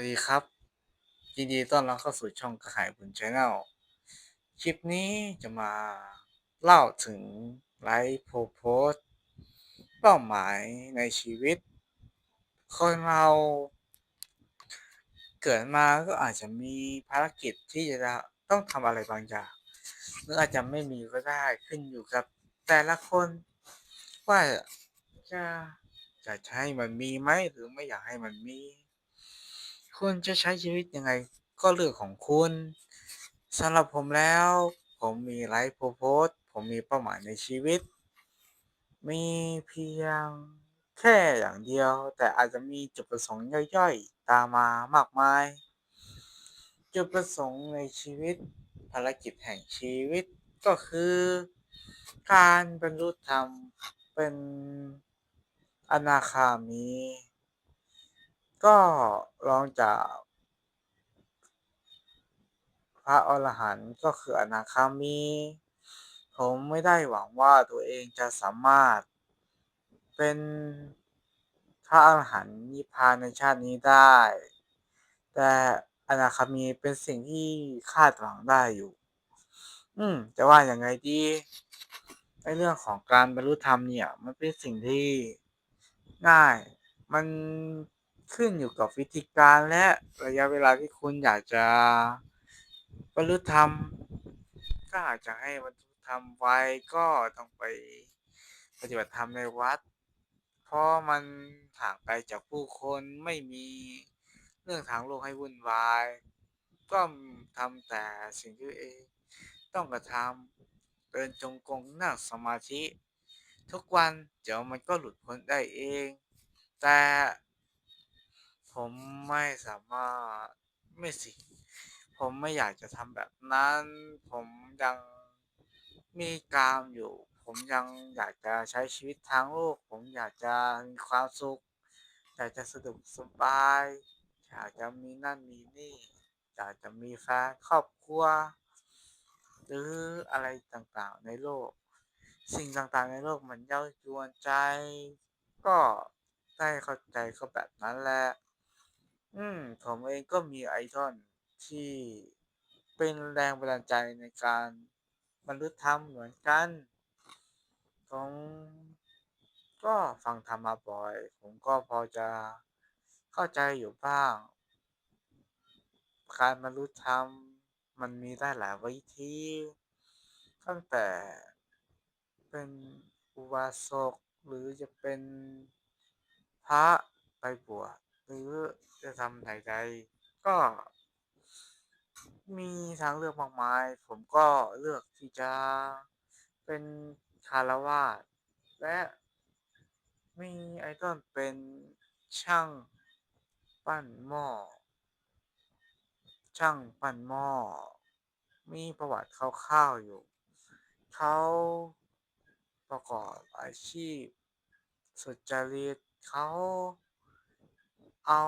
วัสดีครับ ยินดีต้อนรับเข้าสู่ช่องกระหายบุญชาแนลคลิปนี้จะมาเล่าถึงไลฟ์โพโพสเป้าหมายในชีวิต คนเราเกิดมาก็อาจจะมีภารกิจที่จะต้องทำอะไรบางอย่างหรืออาจจะไม่มีก็ได้ขึ้นอยู่กับแต่ละคน ว่าจะจะใช้มันมีไหมหรือไม่อยากให้มันมี คุณจะใช้ชีวิตยังไงก็เรื่องของคุณสำหรับผมแล้ว ผมมีไลฟ์โพสผมมีเป้าหมายในชีวิต มีเพียงแค่อย่างเดียว แต่อาจจะมีจุดประสงค์ย่อยๆ ตามมามากมาย จุดประสงค์ในชีวิต ภารกิจแห่งชีวิตก็คือ การบรรลุธรรมเป็นอนาคามี ก็ลองจากพระอรหันต์ก็คืออนาคามี ผมไม่ได้หวังว่าตัวเองจะสามารถเป็นพระอรหันต์นิพพานในชาตินี้ได้ แต่อนาคามีเป็นสิ่งที่คาดหวังได้อยู่ อืมจะว่าอย่างไงดีในเรื่องของการบรรลุธรรมเนี่ย มันเป็นสิ่งที่ง่าย มัน ขึ้นอยู่กับวิธีการและระยะเวลาที่คุณอยากจะบรรลุธรรมก็อาจจะให้บรรลุธรรมไว้ก็ต้องไปปฏิบัติธรรมในวัด เพราะมันห่างไกลจากผู้คนไม่มีเรื่องทางโลกให้วุ่นวาย ก็ทำแต่สิ่งที่เองต้องกระทำเดินจงกรมนั่งสมาธิ ทุกวันเดี๋ยวมันก็หลุดพ้นได้เอง แต่ ผมไม่สามารถไม่สิ ผมไม่อยากจะทำแบบนั้น ผมยังมีกามอยู่ ผมยังอยากจะใช้ชีวิตทางโลก ผมอยากจะมีความสุข อยากจะสะดวกสบาย อยากจะมีนั่นมีนี่ อยากจะมีแฟนครอบครัว หรืออะไรต่างๆในโลก สิ่งต่างๆในโลกมันเย้ายวนใจ ก็ได้เข้าใจก็แบบนั้นแหละ อืม ผมเองก็มีไอดอลที่เป็นแรงบันดาลใจในการบรรลุธรรมเหมือนกัน ผมก็ฟังธรรมมาบ่อย ผมก็พอจะเข้าใจอยู่บ้าง การบรรลุธรรมมันมีได้หลายวิธีตั้งแต่เป็นอุบาสกหรือจะเป็นพระไปบวช หรือจะทำใดๆก็ มีทางเลือกมากมาย ผมก็เลือกที่จะเป็นคารวาสและมีไอดอลเป็นช่างปั้นหม้อ ช่างปั้นหม้อ มีประวัติคร่าวๆอยู่ เขาประกอบอาชีพสุจริตเขา เอา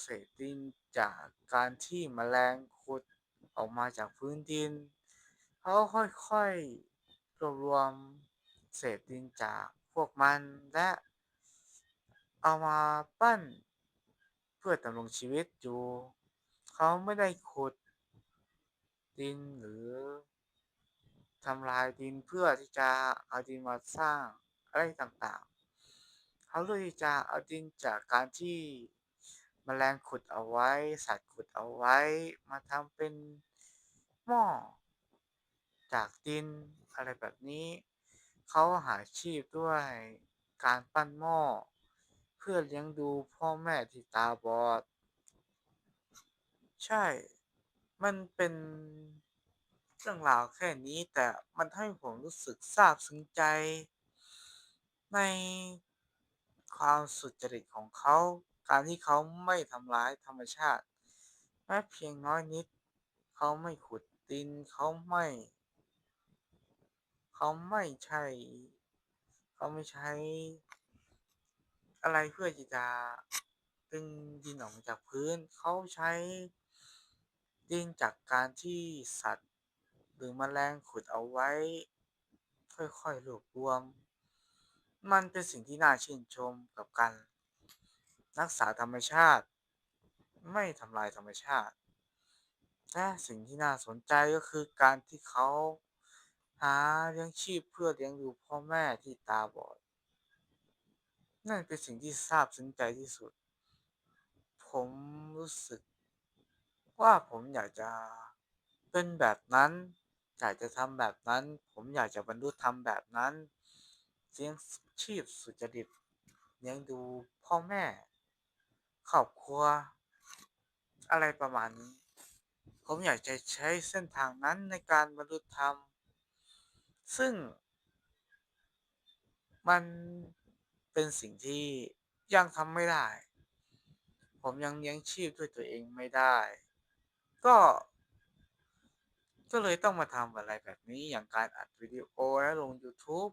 เศษดินจากการที่แมลงขุดออกมาจากพื้นดิน เขาค่อยๆรวบรวมเศษดินจากพวกมันและเอามาปั้นเพื่อดำรงชีวิตอยู่ เขาไม่ได้ขุดดินหรือทำลายดินเพื่อที่จะเอาดินมาสร้างอะไรต่างๆ เขาเลือกที่จะเอาดินจากการที่ แมลงขุดเอาไว้ สัตว์ขุดเอาไว้ มาทำเป็นหม้อจากดินอะไรแบบนี้ เขาหาชีพด้วยการปั้นหม้อ เพื่อเลี้ยงดูพ่อแม่ที่ตาบอด ใช่ มันเป็นเรื่องราวแค่นี้แต่มันให้ผมรู้สึกซาบซึ้งใจ ในความสุจริตของเขา การที่เขาไม่ทำร้ายธรรมชาติแม้เพียงน้อยนิด เขาไม่ขุดดินเขาไม่ เขาไม่ใช่ เขาไม่ใช้ อะไรเพื่อที่จะดึงดินออกมาจากพื้น เขาใช้ดินจากการที่สัตว์ หรือแมลงขุดเอาไว้ ค่อยๆรวบรวม มันเป็นสิ่งที่น่าชื่นชมกับการ รักษาธรรมชาติ ไม่ทำลายธรรมชาติและสิ่งที่น่าสนใจก็คือการที่เขาหาเลี้ยงชีพเพื่อเลี้ยงดูพ่อแม่ที่ตาบอด นั่นเป็นสิ่งที่ซาบซึ้งใจที่สุด ผมรู้สึก ว่าผมอยากจะเป็นแบบนั้น อยากจะทำแบบนั้น ผมอยากจะบรรลุธรรมแบบนั้นเลี้ยงชีพสุจริตเลี้ยงดูพ่อแม่ ครอบครัว อะไรประมาณนี้ ผมอยากจะใช้เส้นทางนั้นในการบรรลุธรรม ซึ่ง มันเป็นสิ่งที่ยังทำไม่ได้ ผมยังเลี้ยงชีพด้วยตัวเองไม่ได้ ก็ ก็เลยต้องมาทำอะไรแบบนี้อย่างการอัดวิดีโอและลงยูทูบ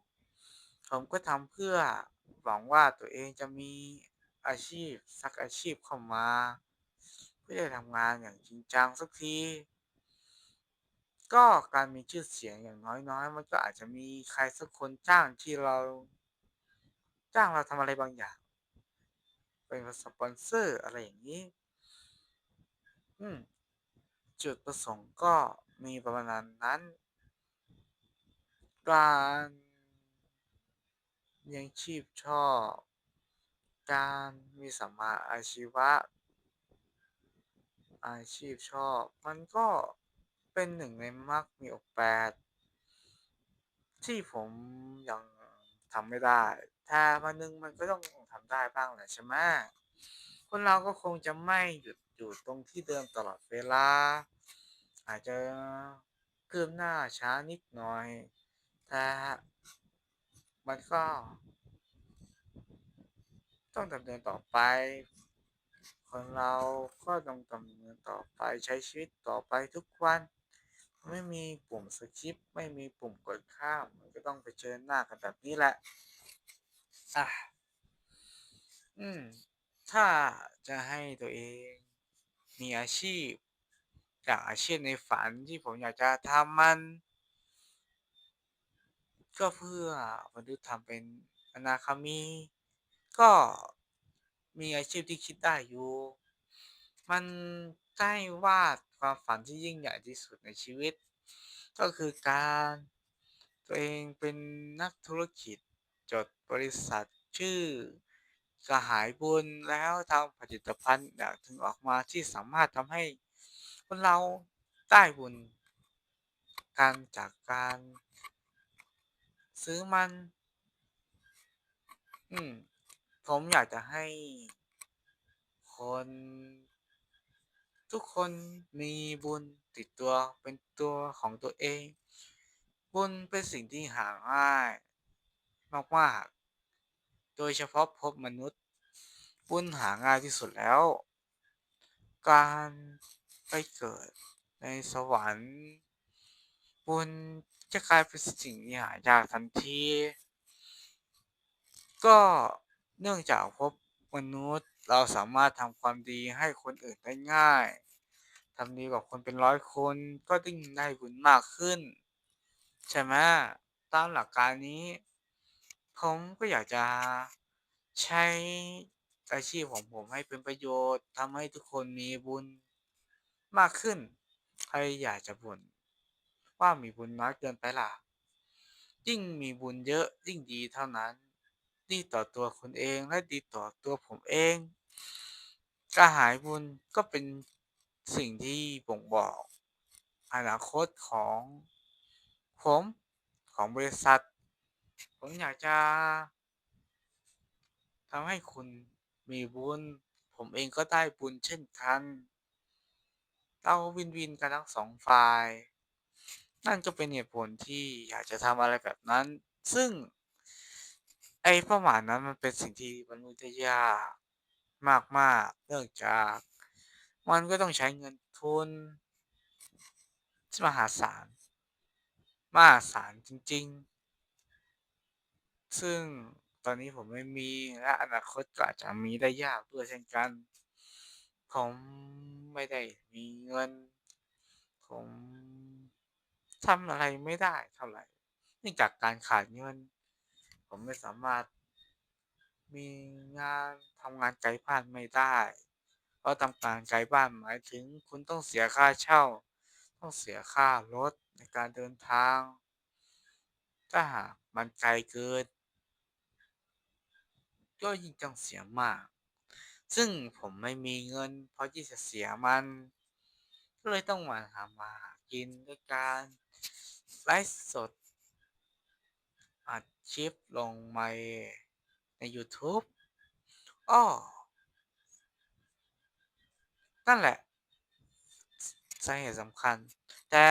ผมก็ทำเพื่อหวังว่าตัวเองจะมี อาชีพสักอาชีพเข้ามา เพื่อจะทำงานอย่างจริงจังสักที ก็การมีชื่อเสียงอย่างน้อยๆ มันก็อาจจะมีใครสักคนจ้างที่เรา จ้างเราทำอะไรบางอย่าง เป็นสปอนเซอร์อะไรอย่างนี้ อืม จุดประสงค์ก็มีประมาณนั้น การเลี้ยงชีพชอบ การมีสัมมาอาชีวะ อาชีพชอบ มันก็เป็นหนึ่งในมรรคมีองค์แปด ที่ผมยังทำไม่ได้แต่วันหนึ่งมันก็ต้องทำได้บ้างแหละใช่ไหมคนเราก็คงจะไม่หยุดอยู่ตรงที่เดิมตลอดเวลา อาจจะคืบหน้าช้านิดหน่อยแต่มันก็ ต้องดำเนินต่อไป คนเราก็ต้องดำเนินต่อไปใช้ชีวิตต่อไปทุกวัน ไม่มีปุ่มสคิปไม่มีปุ่มกดข้ามมันก็ต้องเผชิญหน้ากันแบบนี้แหละอะอืม ถ้าจะให้ตัวเอง มีอาชีพจากอาชีพในฝันที่ผมอยากจะทำมัน ก็เพื่อบรรลุธรรมเป็นอนาคามี ก็มีอาชีพที่คิดได้อยู่ มันได้วาดความฝันที่ยิ่งใหญ่ที่สุดในชีวิต ก็คือการตัวเองเป็นนักธุรกิจจดบริษัทชื่อกระหายบุญแล้วทำผลิตภัณฑ์อยางหนึ่งออกมาที่สามารถทำให้คนเราได้บุญกันจากการซื้อมัน อืม ผมอยากจะให้ คน ทุกคนมีบุญติดตัวเป็นตัวของตัวเอง บุญเป็นสิ่งที่หาง่ายมากๆโดยเฉพาะพบมนุษย์ บุญหาง่ายที่สุดแล้ว การไปเกิดในสวรรค์ บุญจะกลายเป็นสิ่งที่หายากทันทีก็ เนื่องจากพบมนุษย์เราสามารถทำความดีให้คนอื่นได้ง่ายทำดีกับคนเป็นร้อยคนก็ยิ่งได้บุญมากขึ้น ใช่ไหมตามหลักการนี้ ผมก็อยากจะใช้อาชีพของผมให้เป็นประโยชน์ทำให้ทุกคนมีบุญมากขึ้น ใครอยากจะบ่นว่ามีบุญน้อยเกินไปล่ะ ยิ่งมีบุญเยอะยิ่งดีเท่านั้น ดีต่อตัวคุณเองและดีต่อตัวผมเองกระหายบุญก็เป็นสิ่งที่บ่งบอก อนาคตของผมของบริษัท ผมอยากจะทำให้คุณมีบุญ ผมเองก็ได้บุญเช่นกัน เราวินวินกันทั้งสองฝ่าย นั่นก็เป็นเหตุผลที่อยากจะทำอะไรแบบนั้น ซึ่ง ไอ้เป้าหมายนั้นมันเป็นสิ่งที่บรรลุได้ยากมาก ๆ เนื่องจาก มันก็ต้องใช้เงินทุนที่มหาศาล มหาศาลจริง ๆ ซึ่งตอนนี้ผมไม่มีและอนาคตก็อาจจะมีได้ยากด้วยเช่นกัน ผมไม่ได้มีเงิน ผมทำอะไรไม่ได้เท่าไหร่เนื่องจากการขาดเงิน ผมไม่สามารถ มีงานทำงานไกลบ้านไม่ได้ เพราะทำการไกลบ้านหมายถึงคุณต้องเสียค่าเช่า ต้องเสียค่ารถในการเดินทาง ถ้าหากมันไกลเกินก็ยิ่งต้องเสียมาก ซึ่งผมไม่มีเงินพอที่จะเสียมัน ก็เลยต้องมาทำมาหากินด้วยการไลฟ์สด อัดคลิปลงในใน YouTube อ้อ นั่นแหละสาเหตุสำคัญ แต่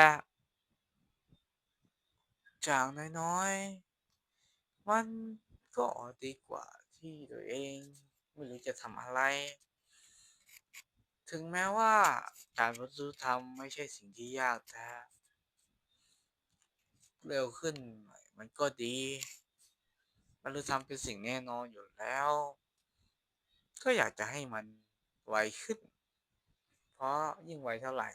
อย่างน้อยๆ มันก็ดีกว่าที่ตัวเอง ไม่รู้จะทำอะไร ถึงแม้ว่าการบรรลุธรรมไม่ใช่สิ่งที่ยากแต่เร็วขึ้นหน่อย มันก็ดีบรรลุธรรมเป็นสิ่งแน่นอนอยู่แล้ว ก็อยากจะให้มันไวขึ้น เพราะยิ่งไวเท่าไหร่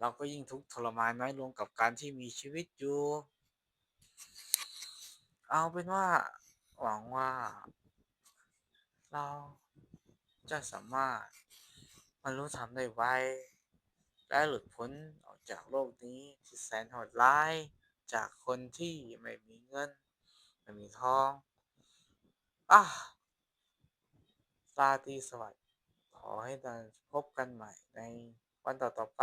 เราก็ยิ่งทุกข์ทรมานน้อยลงกับการที่มีชีวิตอยู่ เอาเป็นว่า หวังว่า เราจะสามารถบรรลุธรรมได้ไวและหลุดพ้นออกจากโลกนี้ที่แสนโหดร้าย จากคนที่ไม่มีเงิน ไม่มีทองอาราตรีสวัสดิ์ขอให้เราพบกันใหม่ในวันต่อๆไป